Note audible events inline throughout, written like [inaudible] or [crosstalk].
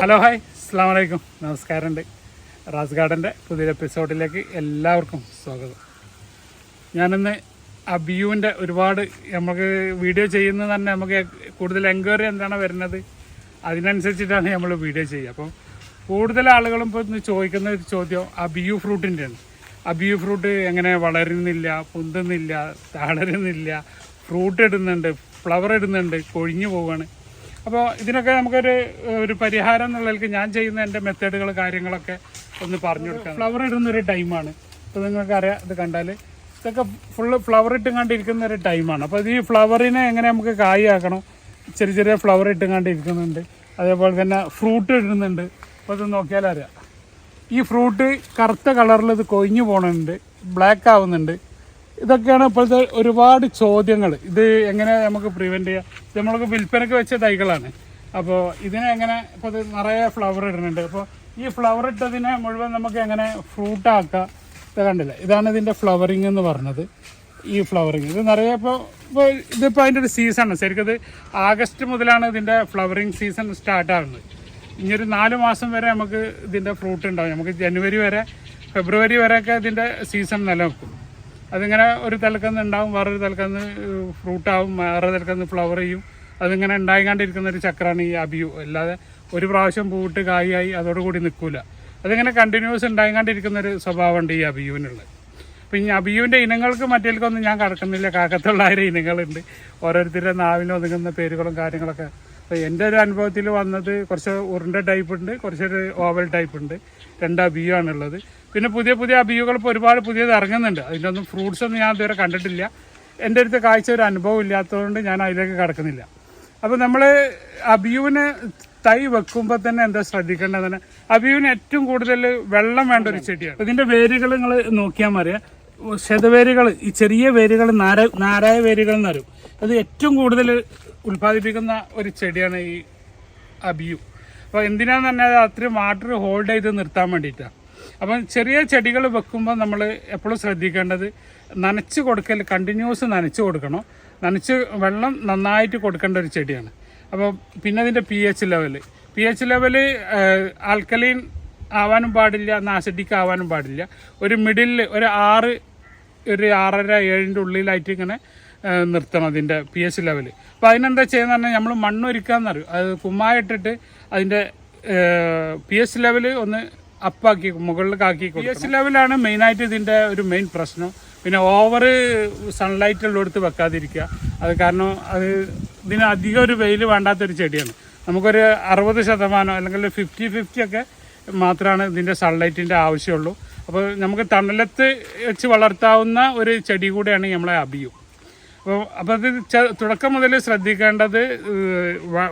Hello hi. അസ്സാം വലൈക്കും നമസ്കാരമുണ്ട്. റാസ് ഗാർഡന്റെ പുതിയൊരു എപ്പിസോഡിലേക്ക് എല്ലാവർക്കും സ്വാഗതം. ഞാനിന്ന് അബിയുവിന്റെ ഒരുപാട് നമുക്ക് വീഡിയോ ചെയ്യുന്നത് തന്നെ നമുക്ക് കൂടുതൽ എൻക്വയറി എന്താണ് വരുന്നത് അതിനനുസരിച്ചിട്ടാണ് നമ്മൾ വീഡിയോ ചെയ്യുക. അപ്പം കൂടുതൽ ആളുകളും ഇപ്പോൾ ഇന്ന് ചോദിക്കുന്ന ഒരു ചോദ്യം അബിയു ഫ്രൂട്ടിന്റെയാണ്. അബിയു ഫ്രൂട്ട് എങ്ങനെ വളരുന്നില്ല പൊന്തുന്നില്ല തളരുന്നില്ല ഫ്രൂട്ട് ഇടുന്നുണ്ട് ഫ്ലവർ ഇടുന്നുണ്ട് കൊഴിഞ്ഞു പോവുകയാണ് അപ്പോൾ ഇതിനൊക്കെ നമുക്കൊരു ഒരു പരിഹാരം എന്നുള്ളതിലേക്ക് ഞാൻ ചെയ്യുന്ന എന്റെ മെത്തേഡുകൾ കാര്യങ്ങളൊക്കെ ഒന്ന് പറഞ്ഞു കൊടുക്കാം. ഫ്ലവർ ഇടുന്നൊരു ടൈമാണ് ഇപ്പോൾ നിങ്ങൾക്കറിയാം ഇത് കണ്ടാൽ ഇതൊക്കെ ഫുള്ള് ഫ്ലവർ ഇട്ടും കണ്ടിരിക്കുന്ന ഒരു ടൈമാണ് അപ്പോൾ ഈ ഫ്ലവറിനെ എങ്ങനെ നമുക്ക് കായാക്കണം ചെറിയ ചെറിയ ഫ്ലവർ ഇട്ടും കണ്ടിരിക്കുന്നുണ്ട് അതേപോലെ തന്നെ ഫ്രൂട്ട് ഇടുന്നുണ്ട്. അപ്പോൾ ഇത് നോക്കിയാൽ അറിയാം. ഈ ഫ്രൂട്ട് കറുത്ത കളറിൽ ഇത് കൊഴിഞ്ഞു പോകുന്നുണ്ട് ബ്ലാക്ക് ആവുന്നുണ്ട്. ഇതൊക്കെയാണ് ഇപ്പോഴത്തെ ഒരുപാട് ചോദ്യങ്ങൾ. ഇത് എങ്ങനെ നമുക്ക് പ്രിവെന്റ് ചെയ്യാം? ഇത് നമ്മൾക്ക് വിൽപ്പനയ്ക്ക് വെച്ച തൈകളാണ്. അപ്പോൾ ഇതിനെ എങ്ങനെ ഇപ്പോൾ നിറയെ ഫ്ലവർ ഇടുന്നുണ്ട്. അപ്പോൾ ഈ ഫ്ലവർ ഇട്ടതിനെ മുഴുവൻ നമുക്ക് എങ്ങനെ ഫ്രൂട്ടാക്കാം ഇത് കണ്ടില്ല? ഇതാണ് ഇതിന്റെ ഫ്ലവറിങ് എന്ന് പറഞ്ഞത്. ഈ ഫ്ലവറിങ് ഇത് നിറയെ ഇപ്പോൾ ഇപ്പോൾ ഇതിപ്പോൾ അതിന്റെ ഒരു സീസണാണ് ശരിക്കും ഇത് ആഗസ്റ്റ് മുതലാണ് ഇതിന്റെ ഫ്ലവറിങ് സീസൺ സ്റ്റാർട്ട് ആകുന്നത് ഇനി ഒരു നാല് മാസം വരെ നമുക്ക് ഇതിന്റെ ഫ്രൂട്ട് ഉണ്ടാവും. നമുക്ക് ജനുവരി വരെ ഫെബ്രുവരി വരെയൊക്കെ ഇതിന്റെ സീസൺ നിലനിൽക്കും. അതിങ്ങനെ ഒരു തലക്കന്ന് ഉണ്ടാവും വേറൊരു തലക്കന്ന് ഫ്രൂട്ടാവും വേറെ തലക്കന്ന് ഫ്ലവർ ചെയ്യും. അതിങ്ങനെ ഉണ്ടായിക്കൊണ്ടിരിക്കുന്ന ഒരു ചക്രമാണ് ഈ അബിയു. അല്ലാതെ ഒരു പ്രാവശ്യം പൂവിട്ട് കായായി അതോടുകൂടി നിൽക്കില്ല അതിങ്ങനെ കണ്ടിന്യൂസ് ഉണ്ടായിക്കൊണ്ടിരിക്കുന്ന ഒരു സ്വഭാവമുണ്ട് ഈ അബിയുവിനുള്ളത്. അപ്പം ഈ അബിയുവിന്റെ ഇനങ്ങൾക്ക് മറ്റേക്കൊന്നും ഞാൻ കടക്കുന്നില്ല. കാക്കത്തുള്ളായിരം ഇനങ്ങളുണ്ട്. ഓരോരുത്തരുടെ നാവിൽ ഒതുങ്ങുന്ന പേരുകളും കാര്യങ്ങളൊക്കെ അപ്പോൾ എന്റെ ഒരു അനുഭവത്തിൽ വന്നത് കുറച്ച് ഉരുണ്ട ടൈപ്പ് ഉണ്ട് കുറച്ചൊരു ഓവൽ ടൈപ്പ് ഉണ്ട്. രണ്ട് അബിയു ആണുള്ളത്. പിന്നെ പുതിയ പുതിയ അബിയുകൾ ഇപ്പോൾ ഒരുപാട് പുതിയത് ഇറങ്ങുന്നുണ്ട്. അതിന്റെ ഒന്നും ഫ്രൂട്ട്സ് ഒന്നും ഞാൻ ഇതുവരെ കണ്ടിട്ടില്ല. എന്റെ അടുത്ത് കാഴ്ച ഒരു അനുഭവം ഇല്ലാത്തതുകൊണ്ട് ഞാൻ അതിലേക്ക് കടക്കുന്നില്ല. അപ്പോൾ നമ്മൾ അബിയുവിന് തൈ വെക്കുമ്പോൾ തന്നെ എന്താ ശ്രദ്ധിക്കേണ്ടത് തന്നെ അബിയുവിന് ഏറ്റവും കൂടുതൽ വെള്ളം വേണ്ട ഒരു ചെടിയാണ്. ഇതിന്റെ വേരുകൾ നിങ്ങൾ നോക്കിയാൽ മറിയാം ശതവേരുകൾ ഈ ചെറിയ വേരുകൾ നാര നാരായ വേരുകൾ എന്ന് പറയും അത് ഏറ്റവും കൂടുതൽ ഉൽപ്പാദിപ്പിക്കുന്ന ഒരു ചെടിയാണ് ഈ അബിയു. അപ്പോൾ എന്തിനാന്ന് പറഞ്ഞാൽ അത്രയും വാട്ടർ ഹോൾഡ് ചെയ്ത് നിർത്താൻ വേണ്ടിയിട്ടാണ് അപ്പം ചെറിയ ചെടികൾ വെക്കുമ്പോൾ നമ്മൾ എപ്പോഴും ശ്രദ്ധിക്കേണ്ടത് നനച്ച് കൊടുക്കൽ കണ്ടിന്യൂസ് നനച്ച് കൊടുക്കണം. നനച്ച് വെള്ളം നന്നായിട്ട് കൊടുക്കേണ്ട ഒരു ചെടിയാണ്. അപ്പോൾ പിന്നെ അതിന്റെ P H level P H level alkaline ആവാനും പാടില്ല എന്നാൽ ആവാനും പാടില്ല. ഒരു മിഡിലിൽ ഒരു ആറ് ഒരു ആറര ഏഴിന്റെ ഉള്ളിലായിട്ട് ഇങ്ങനെ നിർത്തണം അതിന്റെ പി എച്ച് ലെവൽ അപ്പോൾ അതിനെന്താ ചെയ്യുന്നത് പറഞ്ഞാൽ നമ്മൾ മണ്ണൊരുക്കാന്ന് പറയും അത് കുമ്മായിട്ടിട്ട് അതിന്റെ പി എച്ച് ലെവൽ ഒന്ന് അപ്പാക്കി മുകളിലേക്കാക്കി പി എച്ച് ലെവലാണ് മെയിനായിട്ട് ഇതിന്റെ ഒരു മെയിൻ പ്രശ്നം. പിന്നെ ഓവർ സൺലൈറ്റ് ഉള്ളിടത്ത് വെക്കാതിരിക്കുക. അത് കാരണം അത് ഇതിന് അധികം ഒരു വെയിൽ വേണ്ടാത്തൊരു ചെടിയാണ്. നമുക്കൊരു അറുപത് ശതമാനം അല്ലെങ്കിൽ ഫിഫ്റ്റി ഫിഫ്റ്റി ഒക്കെ മാത്രമാണ് ഇതിന്റെ സൺലൈറ്റിന്റെ ആവശ്യമുള്ളൂ. അപ്പോൾ നമുക്ക് തണലത്ത് വെച്ച് വളർത്താവുന്ന ഒരു ചെടി കൂടെയാണ് നമ്മളെ അബിയു. അപ്പോൾ അപ്പോൾ അത് തുടക്കം മുതൽ ശ്രദ്ധിക്കേണ്ടത്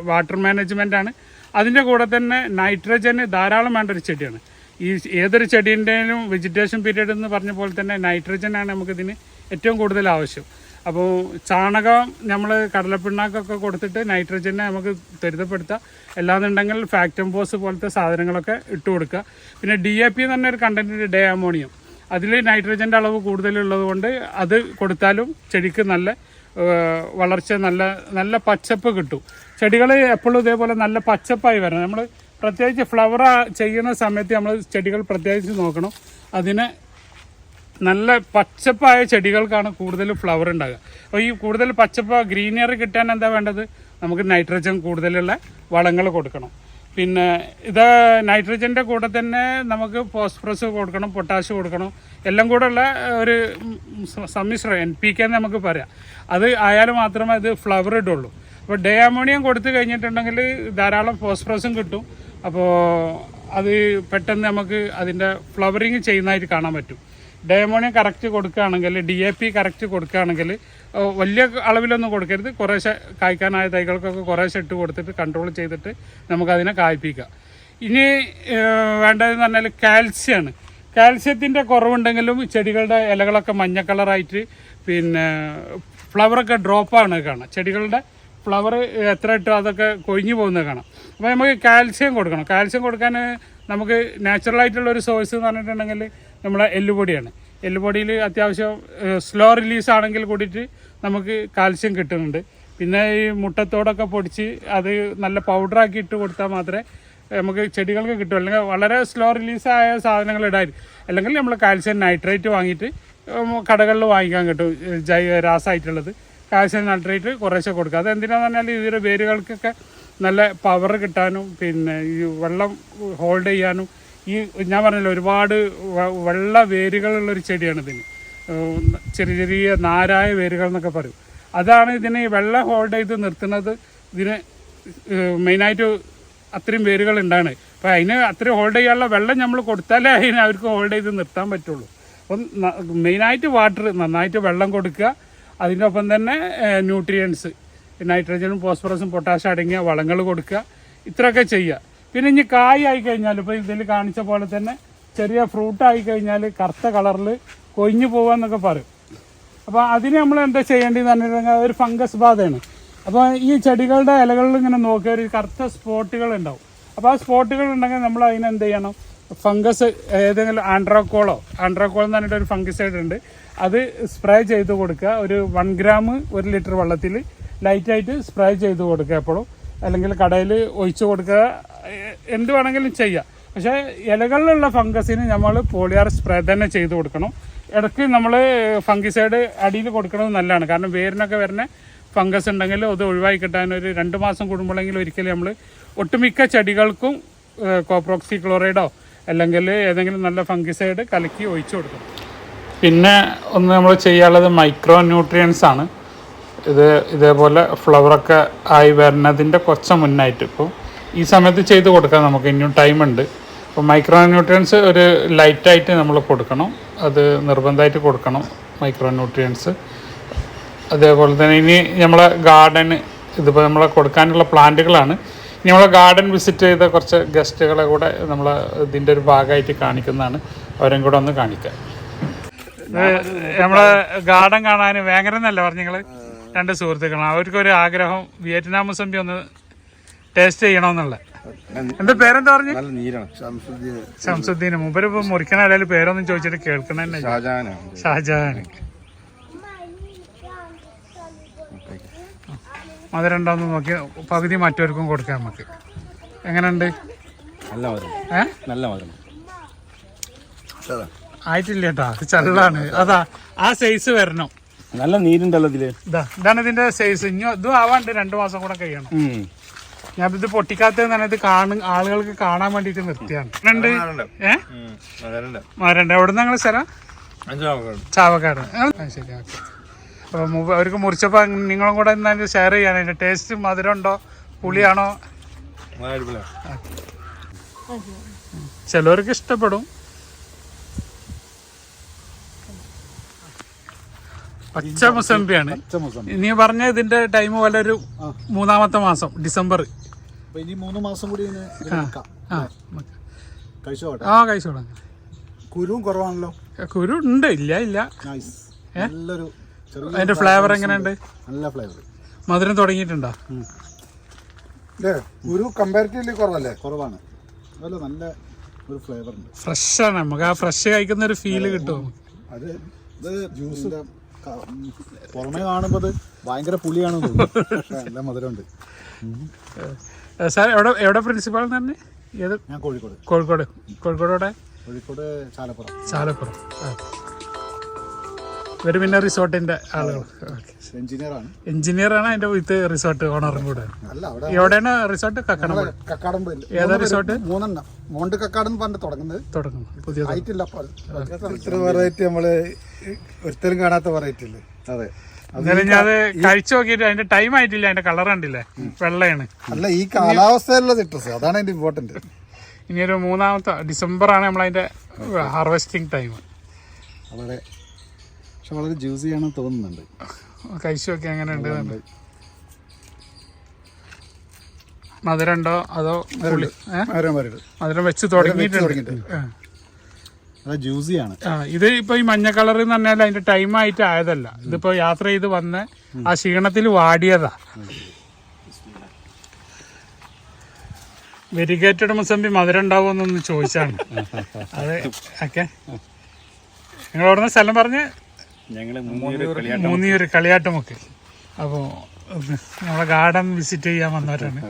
വാട്ടർ മാനേജ്മെന്റ് ആണ് അതിന്റെ കൂടെ തന്നെ നൈട്രജൻ ധാരാളം വേണ്ട ഒരു ചെടിയാണ്. ഈ ഏതൊരു ചെടീന്റെയും വെജിറ്റേഷൻ പീരീഡ് എന്ന് പറഞ്ഞ പോലെ തന്നെ നൈട്രജനാണ് നമുക്കിതിന് ഏറ്റവും കൂടുതൽ ആവശ്യം. അപ്പോൾ ചാണകം നമ്മൾ കടലപ്പിണ്ണാക്കൊക്കെ കൊടുത്തിട്ട് നൈട്രജനെ നമുക്ക് ത്വരിതപ്പെടുത്താം. അല്ലാന്നുണ്ടെങ്കിൽ ഫാക്ടംബോസ് പോലത്തെ സാധനങ്ങളൊക്കെ ഇട്ട് കൊടുക്കുക. പിന്നെ ഡി എ പി എന്ന് പറഞ്ഞൊരു കണ്ടന്റ് ഡേ അമോണിയം. അതിൽ നൈട്രജന്റെ അളവ് കൂടുതലുള്ളത് കൊണ്ട് അത് കൊടുത്താലും ചെടിക്ക് നല്ല വളർച്ച നല്ല നല്ല പച്ചപ്പ് കിട്ടും. ചെടികൾ എപ്പോഴും ഇതേപോലെ നല്ല പച്ചപ്പായി വരണം. നമ്മൾ പ്രത്യേകിച്ച് ഫ്ലവർ ചെയ്യുന്ന സമയത്ത് നമ്മൾ ചെടികൾ പ്രത്യേകിച്ച് നോക്കണം. അതിനെ നല്ല പച്ചപ്പായ ചെടികൾക്കാണ് കൂടുതൽ ഫ്ലവർ ഉണ്ടാകുക. അപ്പോൾ ഈ കൂടുതൽ പച്ചപ്പ് ഗ്രീനറി കിട്ടാൻ എന്താ വേണ്ടത്? നമുക്ക് നൈട്രജൻ കൂടുതലുള്ള വളങ്ങൾ കൊടുക്കണം. പിന്നെ ഇത് നൈട്രജന്റെ കൂടെ തന്നെ നമുക്ക് ഫോസ്ഫറസ് കൊടുക്കണം പൊട്ടാഷ് കൊടുക്കണം. എല്ലാം കൂടെ ഉള്ള ഒരു സമ്മിശ്രം എൻ പി കെ നമുക്ക് പറയാം. അത് ആയാൽ മാത്രമേ അത് ഫ്ലവർ ഇടുള്ളൂ. അപ്പോൾ ഡേ അമോണിയം കൊടുത്തു കഴിഞ്ഞിട്ടുണ്ടെങ്കിൽ ധാരാളം ഫോസ്ഫറസും കിട്ടും. അപ്പോൾ അത് പെട്ടെന്ന് നമുക്ക് അതിന്റെ ഫ്ലവറിങ് ചെയ്യുന്നതായിട്ട് കാണാൻ പറ്റും. ഡയമോണിയം കറക്റ്റ് കൊടുക്കുകയാണെങ്കിൽ ഡി എ പി കറക്റ്റ് കൊടുക്കുകയാണെങ്കിൽ വലിയ അളവിലൊന്നും കൊടുക്കരുത്. കുറേശ്ശെ കായ്ക്കാനായ തൈകൾക്കൊക്കെ കുറേശ്ശെ ഇട്ട് കൊടുത്തിട്ട് കൺട്രോൾ ചെയ്തിട്ട് നമുക്കതിനെ കായ്പ്പിക്കാം. ഇനി വേണ്ടതെന്ന് പറഞ്ഞാൽ കാൽസ്യമാണ്. കാൽസ്യത്തിന്റെ കുറവുണ്ടെങ്കിലും ചെടികളുടെ ഇലകളൊക്കെ മഞ്ഞ കളറായിട്ട് പിന്നെ ഫ്ലവറൊക്കെ ഡ്രോപ്പാണ് കാണാം. ചെടികളുടെ ഫ്ലവർ എത്ര ഇട്ടോ അതൊക്കെ കൊഴിഞ്ഞു പോകുന്നത് കാണാം. അപ്പോൾ നമുക്ക് കാൽസ്യം കൊടുക്കണം. കാൽസ്യം കൊടുക്കാൻ നമുക്ക് നാച്ചുറലായിട്ടുള്ള ഒരു സോഴ്സ് എന്ന് പറഞ്ഞിട്ടുണ്ടെങ്കിൽ നമ്മളെ എല്ലുപൊടിയാണ്. എല്ലുപൊടിയിൽ അത്യാവശ്യം സ്ലോ റിലീസ് ആണെങ്കിൽ കൂടിയിട്ട് നമുക്ക് കാൽസ്യം കിട്ടുന്നുണ്ട്. പിന്നെ ഈ മുട്ടത്തോടൊക്കെ പൊടിച്ച് അത് നല്ല പൗഡറാക്കി ഇട്ട് കൊടുത്താൽ മാത്രമേ നമുക്ക് ചെടികൾക്ക് കിട്ടും. അല്ലെങ്കിൽ വളരെ സ്ലോ റിലീസായ സാധനങ്ങൾ ഇടാൻ അല്ലെങ്കിൽ നമ്മൾ കാൽസ്യം നൈട്രേറ്റ് വാങ്ങിയിട്ട് കടകളിൽ വാങ്ങിക്കാൻ കിട്ടും. ജൈവ രാസമായിട്ടുള്ളത് കാൽസ്യം നൈട്രേറ്റ് കുറേശ്ശെ കൊടുക്കുക. അത് എന്തിനാന്ന് പറഞ്ഞാൽ ഇതിന്റെ വേരുകൾക്കൊക്കെ നല്ല പവർ കിട്ടാനും പിന്നെ ഈ വെള്ളം ഹോൾഡ് ചെയ്യാനും ഈ ഞാൻ പറഞ്ഞല്ലോ ഒരുപാട് വെള്ള വേരുകളുള്ളൊരു ചെടിയാണ് ഇതിന്. ചെറിയ ചെറിയ നാരായ വേരുകൾ എന്നൊക്കെ പറയും. അതാണ് ഇതിനെ വെള്ളം ഹോൾഡ് ചെയ്ത് നിർത്തുന്നത്. ഇതിന് മെയിനായിട്ട് അത്രയും വേരുകൾ ഉണ്ടാണ് അപ്പോൾ അതിന് അത്രയും ഹോൾഡ് ചെയ്യാനുള്ള വെള്ളം നമ്മൾ കൊടുത്താലേ അതിന് അവർക്ക് ഹോൾഡ് ചെയ്ത് നിർത്താൻ പറ്റുള്ളൂ. അപ്പം മെയിനായിട്ട് വാട്ടർ നന്നായിട്ട് വെള്ളം കൊടുക്കുക. അതിനൊപ്പം തന്നെ ന്യൂട്രിയൻസ് നൈട്രജനും ഫോസ്ഫറസും പൊട്ടാഷ്യം അടങ്ങിയ വളങ്ങൾ കൊടുക്കുക. ഇത്രയൊക്കെ ചെയ്യുക. പിന്നെ ഇനി കായ് ആയി കഴിഞ്ഞാൽ ഇപ്പോൾ ഇതിൽ കാണിച്ച പോലെ തന്നെ ചെറിയ ഫ്രൂട്ട് ആയി കഴിഞ്ഞാൽ കറുത്ത കളറിൽ കൊഴിഞ്ഞു പോകാന്നൊക്കെ പറയും. അപ്പോൾ അതിന് നമ്മൾ എന്താ ചെയ്യേണ്ടതെന്ന് പറഞ്ഞിട്ടുണ്ടെങ്കിൽ ഒരു ഫംഗസ് ബാധയാണ്. അപ്പോൾ ഈ ചെടികളുടെ ഇലകളിൽ ഇങ്ങനെ നോക്കിയ ഒരു കറുത്ത സ്പോട്ടുകൾ ഉണ്ടാവും. അപ്പോൾ ആ സ്പോട്ടുകൾ ഉണ്ടെങ്കിൽ നമ്മൾ അതിനെന്ത് ചെയ്യണം? ഫംഗസ് ഏതെങ്കിലും ആൻഡ്രോക്കോളോ ആൻഡ്രോക്കോൾ എന്ന് പറഞ്ഞിട്ട് ഒരു ഫംഗിസൈഡ് ഉണ്ട്. അത് സ്പ്രേ ചെയ്ത് കൊടുക്കുക. ഒരു വൺ ഗ്രാം ഒരു ലിറ്റർ വെള്ളത്തിൽ ലൈറ്റായിട്ട് സ്പ്രേ ചെയ്ത് കൊടുക്കുക എപ്പോഴും. അല്ലെങ്കിൽ കടയിൽ ഒഴിച്ചു കൊടുക്കുക എന്ത് വേണമെങ്കിലും ചെയ്യാം. പക്ഷേ ഇലകളിലുള്ള ഫംഗസിന് നമ്മൾ പോളിയാർ സ്പ്രേ തന്നെ ചെയ്ത് കൊടുക്കണം. ഇടയ്ക്ക് നമ്മൾ ഫംഗിസൈഡ് അടിയിൽ കൊടുക്കുന്നത് നല്ലതാണ്. കാരണം വേരിനൊക്കെ വരുന്ന ഫംഗസ് ഉണ്ടെങ്കിൽ അത് ഒഴിവാക്കി കിട്ടാൻ ഒരു രണ്ട് മാസം കൂടുമ്പോഴെങ്കിലും ഒരിക്കലും നമ്മൾ ഒട്ടുമിക്ക ചെടികൾക്കും കോപ്രോക്സി ക്ലോറൈഡോ അല്ലെങ്കിൽ ഏതെങ്കിലും നല്ല ഫംഗിസൈഡ് കലക്കി ഒഴിച്ചു കൊടുക്കണം. പിന്നെ ഒന്ന് നമ്മൾ ചെയ്യാനുള്ളത് മൈക്രോ ന്യൂട്രിയൻസ് ആണ് ഇത് ഇതേപോലെ ഫ്ലവറൊക്കെ ആയി വരുന്നതിന്റെ കുറച്ച് മുന്നായിട്ട്. ഇപ്പോൾ ഈ സമയത്ത് ചെയ്ത് കൊടുക്കാൻ നമുക്ക്. ഇനിയും ടൈം ഉണ്ട്. അപ്പോൾ മൈക്രോ ന്യൂട്രിയൻസ് ഒരു ലൈറ്റായിട്ട് നമ്മൾ കൊടുക്കണം. അത് നിർബന്ധമായിട്ട് കൊടുക്കണം മൈക്രോ ന്യൂട്രിയൻസ് അതേപോലെ തന്നെ ഇനി നമ്മളെ ഗാർഡൻ ഇതിപ്പോൾ നമ്മളെ കൊടുക്കാനുള്ള പ്ലാന്റുകളാണ് ഇനി നമ്മളെ ഗാർഡൻ വിസിറ്റ് ചെയ്ത കുറച്ച് ഗസ്റ്റുകളെ കൂടെ നമ്മൾ ഇതിന്റെ ഒരു ഭാഗമായിട്ട് കാണിക്കുന്നതാണ്. അവരും കൂടെ ഒന്ന് കാണിക്കാം. നമ്മളെ ഗാർഡൻ കാണാൻ ഭയങ്കര എന്നല്ല പറഞ്ഞു നിങ്ങൾ? രണ്ട് സുഹൃത്തുക്കളാണ്. അവർക്കൊരു ആഗ്രഹം വിയറ്റ്നാം മുസംബി ഒന്ന് ടേസ്റ്റ് ചെയ്യണമെന്നുള്ള എന്താ പേരെന്താ പറഞ്ഞു? നല്ല നീരാണ്. ശംസുദ്ദീൻ. ശംസുദ്ദീന് മുമ്പ് ഇപ്പൊ മുറിക്കണ ഇടയിൽ പേരൊന്നും ചോദിച്ചിട്ട് കേൾക്കണ ഷാജഹാൻ. മധുരണ്ടോന്ന് നോക്കി. പകുതി മറ്റവർക്കും കൊടുക്കാം നമുക്ക്. എങ്ങനെയുണ്ട്? നല്ല മധുരം. നല്ല മധുരം. ആയിട്ടില്ല കേട്ടോ. അത് ചള്ളാണ് അതാ ആ സൈസ് വരണം. നല്ല നീരുണ്ടല്ലോ ഇതിൽ. ഇതാ ഇതാണ് ഇതിന്റെ സൈസ് ഇനി ഇതും ആവാണ്ട് രണ്ടു മാസം കൂടെ കഴിയണം. ഞാൻ ഇത് പൊട്ടിക്കാത്ത ഇത് കാണും ആളുകൾക്ക് കാണാൻ വേണ്ടിട്ട് നിർത്തിയാണ്. രണ്ട്? ഏഹ് മരണ്ട്. എവിടെ നിന്ന് ഞങ്ങൾ സ്ഥലം? ചാവക്കാട്. ശരി ഓക്കെ. അവർക്ക് മുറിച്ചപ്പോൾ നിങ്ങളും കൂടെ ഷെയർ ചെയ്യാൻ അതിന്റെ ടേസ്റ്റ് മധുരം ഉണ്ടോ? പുളിയാണോ? ചിലവർക്ക് ഇഷ്ടപ്പെടും. പച്ച മുസംബിയാണ് നീ പറഞ്ഞ ഇതിന്റെ ടൈം പോലെ ഒരു മൂന്നാമത്തെ മാസം ഡിസംബർ. ഇനി മൂന്ന് മാസം കൂടി. ആ കഴിച്ചോളാം. കുരുവും കുറവാണല്ലോ. കുരു ഉണ്ട് ഇല്ല ഇല്ല. നല്ലൊരു അതിന്റെ ഫ്ലേവർ എങ്ങനെയുണ്ട്? നല്ല ഫ്ലേവർ മധുരം തുടങ്ങിയിട്ടുണ്ടോ? കുരു കമ്പാരിറ്റീവ്ലി കുറവല്ലേ? കുറവാണ്. അതുപോലെ നല്ല ഒരു ഫ്ലേവർ ഉണ്ട്. ഫ്രഷ് ആണ്. നമുക്ക് ആ ഫ്രഷ് കഴിക്കുന്ന ഒരു ഫീൽ കിട്ടും. അത് ജ്യൂസ് പുറമെ കാണുമ്പോൾ അത് ഭയങ്കര പക്ഷേ നല്ല മധുരമുണ്ട്. സാർ എവിടെ എവിടെ പ്രിൻസിപ്പാൾ തന്നെ ഏത്? ഞാൻ കോഴിക്കോട്. കോഴിക്കോട്. കോഴിക്കോട് എവിടെ കോഴിക്കോട് ചാലപ്പുറം. ചാലപ്പുറം. ആ. ഇവർ പിന്നെ റിസോർട്ടിന്റെ ആളുകൾ. എഞ്ചിനീയർ ആണ് എഞ്ചിനീയർ അതിന്റെ വിത്ത് റിസോർട്ട് ഓണറും കൂടെ. അല്ല അവിടെ എവിടെയാണ് റിസോർട്ട്? കക്കണം കക്കാടം ഏതാ റിസോർട്ട്? മൂന്നെണ്ണം. മോണ്ട് കക്കാടം പറഞ്ഞ് തുടങ്ങുന്നത്. തുടങ്ങുന്നു. പുതിയ വെറൈറ്റി നമ്മൾ ഒരിക്കലും കാണാത്ത വെറൈറ്റി അല്ലേ അതെ. എന്നാലും ഞാൻ കഴിച്ചു നോക്കിയിട്ട് അതിന്റെ ടൈം ആയിട്ടില്ല. അതിന്റെ കളർ കണ്ടില്ലേ? വെള്ളയാണ്. അല്ല ഈ കാലാവസ്ഥയിലുള്ള സിട്രസ് അതാണ് അതിന്റെ ഇമ്പോർട്ടന്റ് ഇനി ഒരു മൂന്നാമത്തെ ഡിസംബർ ആണ് നമ്മളതിന്റെ ഹാർവെസ്റ്റിംഗ് ടൈം വളരെ പക്ഷെ വളരെ ജ്യൂസി ആണെന്ന് തോന്നുന്നുണ്ട്. കഴിച്ചൊക്കെ അങ്ങനെ ഉണ്ട് മധുരണ്ടോ അതോ മധുരം വെച്ച് തുടങ്ങിയിട്ടുണ്ട്. ജ്യൂസിയാണ്. ഇത് ഇപ്പൊ ഈ മഞ്ഞ കളർ എന്ന് പറഞ്ഞാൽ അതിന്റെ ടൈം ആയിട്ട് ആയതല്ല. ഇതിപ്പോ യാത്ര ചെയ്ത് വന്ന് ആ ക്ഷീണത്തിൽ വാടിയതാ. വെരിഗേറ്റഡ് മുസമ്പി മധുരം ഉണ്ടാവുമെന്നൊന്ന് ചോദിച്ചാണ്. [laughs] അത് ഓക്കെ നിങ്ങൾ അവിടുന്ന് സ്ഥലം പറഞ്ഞ് ഞങ്ങൾ മൂന്നിയൊരു കളിയാട്ടമൊക്കെ. അപ്പോൾ നമ്മളെ ഗാർഡൻ വിസിറ്റ് ചെയ്യാൻ വന്നവരാണ്.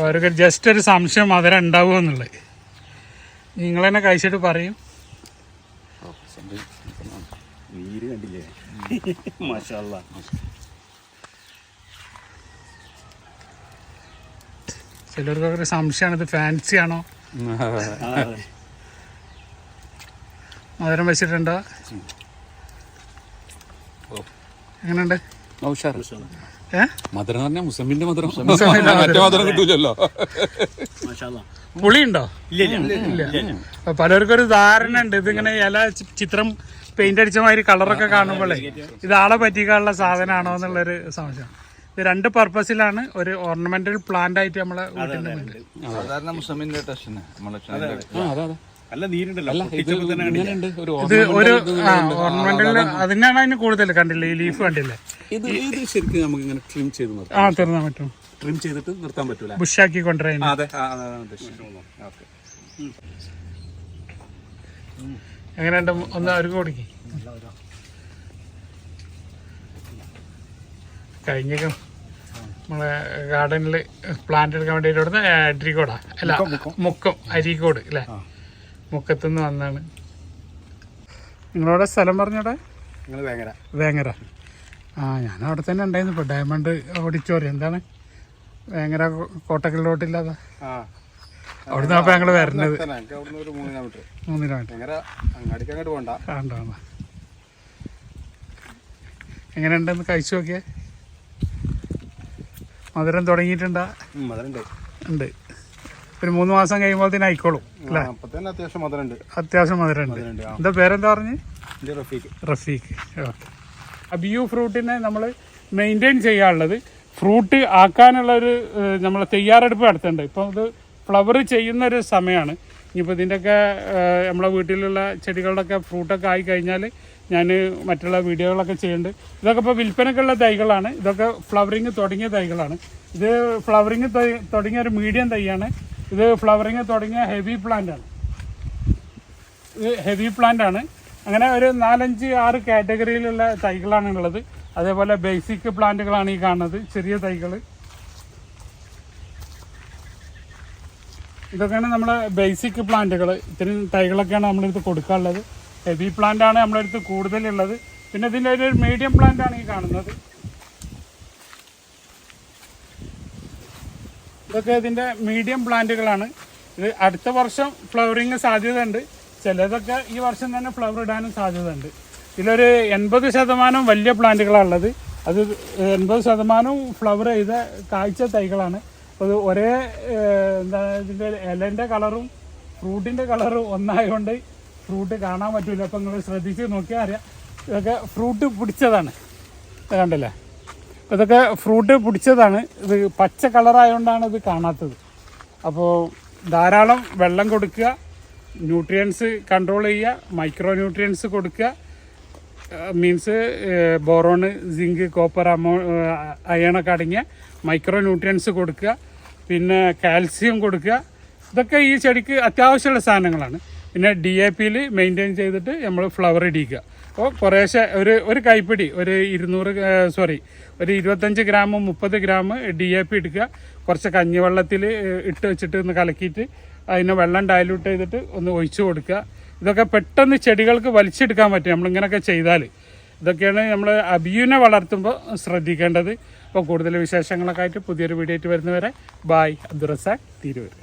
അവർക്ക് ജസ്റ്റ് ഒരു സംശയം മധുരം ഉണ്ടാവുമോ എന്നുള്ളത്. നിങ്ങൾ തന്നെ കഴിച്ചിട്ട് പറയും. നീര് കണ്ടില്ലേ? മാഷാല്ലാ ചിലർക്കൊക്കെ ഒരു സംശയമാണ് ഇത് ഫാൻസി ആണോ മധുരം വെച്ചിട്ടുണ്ടോ? എങ്ങനെയുണ്ട്? മധുരം പറഞ്ഞാൽ മുസമ്മിന്റെ മധുരം. മറ്റേ മധുരം കിട്ടൂലല്ലോ. പുളിയുണ്ടോ? ഇല്ല പലർക്കും ഒരു ധാരണ ഉണ്ട്. ഇതിങ്ങനെ ഇല ചിത്രം പെയിന്റ് അടിച്ച മാതിരി കളറൊക്കെ കാണുമ്പോഴേ ഇത് ആളെ പറ്റിക്കാനുള്ള സാധനമാണോ എന്നുള്ളൊരു സംശയം. ഇത് രണ്ട് പർപ്പസിലാണ് ഒരു ഓർണമെന്റൽ പ്ലാന്റ് ആയിട്ട് നമ്മളെ വീട്ടിന്റെ മുന്നിൽ. സാധാരണ മുസമ്മിന്റെ ആ നീരുണ്ടല്ലോ. അല്ല ഇത് ഇങ്ങനെയുണ്ട്. ഒരു ആ. ഓർണമെന്റൽ അതിനാണ് അതിന് കൂടുതൽ കണ്ടില്ലേ ഈ ലീഫ് കണ്ടില്ലേ? ഇത് ഇത് ശരിക്കും നമുക്ക് ഇങ്ങനെ ട്രിം ചെയ്ത് ആ നിർത്താം തീർന്നാൻ പറ്റും. ട്രിം ചെയ്തിട്ട് നിർത്താൻ പറ്റൂല. ബുഷാക്കി കൊണ്ടുവരാൻ ആ, അതെ. എങ്ങനെ ഒന്ന് അവർക്ക് കൊടുക്കി. കഴിഞ്ഞേക്കും നമ്മളെ ഗാർഡനിൽ പ്ലാന്റ് എടുക്കാൻ വേണ്ടിയിട്ട് അവിടുന്ന് അരിക്കോടാ അല്ല മുക്കം അരീക്കോട് അല്ലേ? മുക്കത്തുനിന്ന് വന്നാണ്. നിങ്ങളവിടെ സ്ഥലം പറഞ്ഞോടെ? നിങ്ങൾ ഭയങ്കര വേങ്ങര. ആ ഞാൻ അവിടെ തന്നെ ഉണ്ടായിരുന്നു ഇപ്പോൾ ഡയമണ്ട് ഓഡിറ്റോറിയം. എന്താണ്? വേങ്ങര കോട്ടക്കൽ റോട്ടില്ലാതെ അവിടുന്ന് അപ്പോൾ ഞങ്ങൾ ഒരു മൂന്ന് കിലോമീറ്റർ. എങ്ങനെയുണ്ടെന്ന് കഴിച്ചു നോക്കിയേ? മധുരം തുടങ്ങിയിട്ടുണ്ടാ? മധുരണ്ട്. ഉണ്ട്. ഒരു മൂന്ന് മാസം കഴിയുമ്പോഴത്തേന് ആയിക്കോളും അല്ലേ? അത്യാവശ്യം മധുരണ്ട് അത്യാവശ്യം എന്താ പേരെന്താ പറഞ്ഞ്? റഫീഖ്. ഓക്കെ. അബിയു ഫ്രൂട്ടിനെ നമ്മൾ മെയിന്റെയിൻ ചെയ്യാനുള്ളത് ഫ്രൂട്ട് ആക്കാനുള്ള ഒരു നമ്മൾ തയ്യാറെടുപ്പ് നടത്തേണ്ട ഇപ്പം ഇത് ഫ്ലവർ ചെയ്യുന്ന ഒരു സമയമാണ്. ഇനിയിപ്പോൾ ഇതിന്റെയൊക്കെ നമ്മളെ വീട്ടിലുള്ള ചെടികളുടെയൊക്കെ ഫ്രൂട്ടൊക്കെ ആയി കഴിഞ്ഞാൽ ഞാൻ മറ്റുള്ള വീഡിയോകളൊക്കെ ചെയ്യുന്നുണ്ട്. ഇതൊക്കെ ഇപ്പോൾ വിൽപ്പനക്കുള്ള തൈകളാണ്. ഇതൊക്കെ ഫ്ലവറിങ് തുടങ്ങിയ തൈകളാണ്. ഇത് ഫ്ലവറിങ് തുടങ്ങിയ ഒരു മീഡിയം തൈയാണ്. ഇത് ഫ്ലവറിങ് തുടങ്ങിയ ഹെവി പ്ലാന്റ് ആണ്. ഇത് ഹെവി പ്ലാന്റ് ആണ്. അങ്ങനെ ഒരു നാലഞ്ച് ആറ് കാറ്റഗറിയിലുള്ള തൈകളാണ് ഉള്ളത്. അതേപോലെ ബേസിക് പ്ലാന്റുകളാണ് ഈ കാണുന്നത് ചെറിയ തൈകൾ ഇതൊക്കെയാണ് നമ്മളെ ബേസിക് പ്ലാന്റുകൾ ഇത്രയും തൈകളൊക്കെയാണ് നമ്മളെടുത്ത് കൊടുക്കാനുള്ളത്. ഹെവി പ്ലാന്റ് ആണ് നമ്മളെടുത്ത് കൂടുതലുള്ളത്. പിന്നെ ഇതിന്റെ ഒരു മീഡിയം പ്ലാന്റ് ആണ് ഈ കാണുന്നത്. ഇതൊക്കെ ഇതിന്റെ മീഡിയം പ്ലാന്റുകളാണ് ഇത് അടുത്ത വർഷം ഫ്ലവറിങ് സാധ്യതയുണ്ട്. ചിലതൊക്കെ ഈ വർഷം തന്നെ ഫ്ലവർ ഇടാനും സാധ്യതയുണ്ട്. ഇതിലൊരു എൺപത് ശതമാനം വലിയ പ്ലാന്റുകളാണ് ഉള്ളത്. അത് എൺപത് ശതമാനവും ഫ്ലവർ ചെയ്ത കാഴ്ച തൈകളാണ്. അത് ഒരേ എന്താ ഇതിന്റെ ഇലന്റെ കളറും ഫ്രൂട്ടിന്റെ കളറും ഒന്നായതുകൊണ്ട് ഫ്രൂട്ട് കാണാൻ പറ്റില്ല അപ്പം നിങ്ങൾ ശ്രദ്ധിച്ച് നോക്കിയാൽ അറിയാം. ഇതൊക്കെ ഫ്രൂട്ട് പിടിച്ചതാണ്. കണ്ടില്ലേ? ഇതൊക്കെ ഫ്രൂട്ട് പിടിച്ചതാണ്. ഇത് പച്ച കളറായതുകൊണ്ടാണ് ഇത് കാണാത്തത്. അപ്പോൾ ധാരാളം വെള്ളം കൊടുക്കുക ന്യൂട്രിയൻസ് കൺട്രോൾ ചെയ്യുക മൈക്രോ ന്യൂട്രിയൻസ് കൊടുക്കുക മീൻസ് ബോറോൺ സിങ്ക് കോപ്പർ അമോ അയണൊക്കെ അടങ്ങിയ മൈക്രോ ന്യൂട്രിയൻസ് കൊടുക്കുക. പിന്നെ കാൽസ്യം കൊടുക്കുക. ഇതൊക്കെ ഈ ചെടിക്ക് അത്യാവശ്യമുള്ള സാധനങ്ങളാണ്. പിന്നെ ഡി എ പിയിൽ മെയിന്റെയിൻ ചെയ്തിട്ട് നമ്മൾ ഫ്ലവർ ഇടിക്കുക. അപ്പോൾ കുറേശ്ശെ ഒരു ഒരു കൈപ്പിടി ഒരു ഇരുന്നൂറ് സോറി ഒരു ഇരുപത്തഞ്ച് ഗ്രാം മുപ്പത് ഗ്രാം ഡി എ പി എടുക്കുക കുറച്ച് കഞ്ഞിവെള്ളത്തിൽ ഇട്ട് വെച്ചിട്ട് ഒന്ന് കലക്കിയിട്ട് അതിനെ വെള്ളം ഡയലൂട്ട് ചെയ്തിട്ട് ഒന്ന് ഒഴിച്ചു കൊടുക്കുക. ഇതൊക്കെ പെട്ടെന്ന് ചെടികൾക്ക് വലിച്ചെടുക്കാൻ പറ്റും നമ്മളിങ്ങനെയൊക്കെ ചെയ്താൽ. ഇതൊക്കെയാണ് നമ്മൾ അബിയുനെ വളർത്തുമ്പോൾ ശ്രദ്ധിക്കേണ്ടത്. അപ്പോൾ കൂടുതൽ വിശേഷങ്ങളൊക്കെ ആയിട്ട് പുതിയൊരു വീഡിയോ ആയിട്ട് വരുന്നവരെ ബായ് അബ്ദുറസാഖ് തിരൂർ.